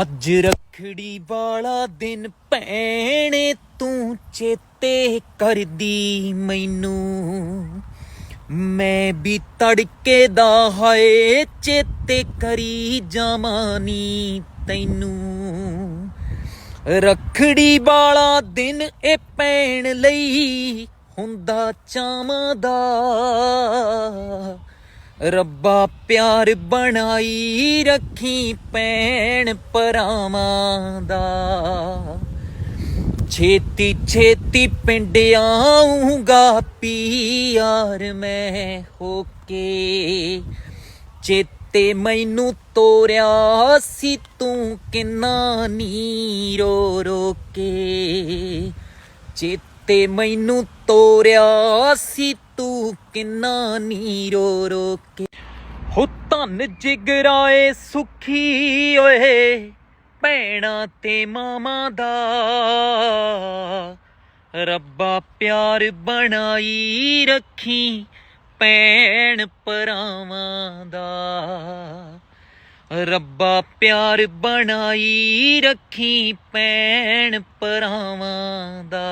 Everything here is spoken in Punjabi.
ਅੱਜ ਰਖੜੀ ਵਾਲਾ ਦਿਨ ਭੈਣੇ, ਤੂੰ ਚੇਤੇ ਕਰਦੀ ਮੈਨੂੰ। ਮੈਂ ਵੀ ਤੜਕੇ ਦਾ ਹਾਏ ਚੇਤੇ ਕਰੀ ਜਾਵਾਨੀ ਤੈਨੂੰ। ਰਖੜੀ ਵਾਲਾ ਦਿਨ ਇਹ ਪੈਣ ਲਈ ਹੁੰਦਾ ਚਾਵਾਂ ਦਾ। ਰੱਬਾ ਪਿਆਰ ਬਣਾਈ ਰੱਖੀ ਪੈਣ ਪਰਾਵਾਂ ਦਾ। ਛੇਤੀ ਛੇਤੀ ਪਿੰਡ ਆਉਂਗਾ ਪੀਆਰ ਮੈਂ ਹੋ ਕੇ। ਚੇਤੇ ਮੈਨੂੰ ਤੋਰਿਆ ਸੀ ਤੂੰ ਕਿੰਨਾ ਨੀ ਰੋ ਰੋ ਕੇ। ਚੇਤੇ ਮੈਨੂੰ ਤੋਰਿਆ ਸੀ ਤੂੰ ਕਿੰਨਾ ਨੀ ਰੋ ਰੋ ਕੇ ਹੋ ਧੰਨ ਜਿਗਰਾਏ ਸੁਖੀ ਓਏ, ਭੈਣਾ ਤੇ ਮਾਮਾ ਦਾ। ਰੱਬਾ ਪਿਆਰ ਬਣਾਈ ਰੱਖੀ ਭੈਣ ਪਰਾਵਾਂ ਦਾ। ਰੱਬਾ ਪਿਆਰ ਬਣਾਈ ਰੱਖੀ ਭੈਣ ਪਰਾਵਾਂ ਦਾ।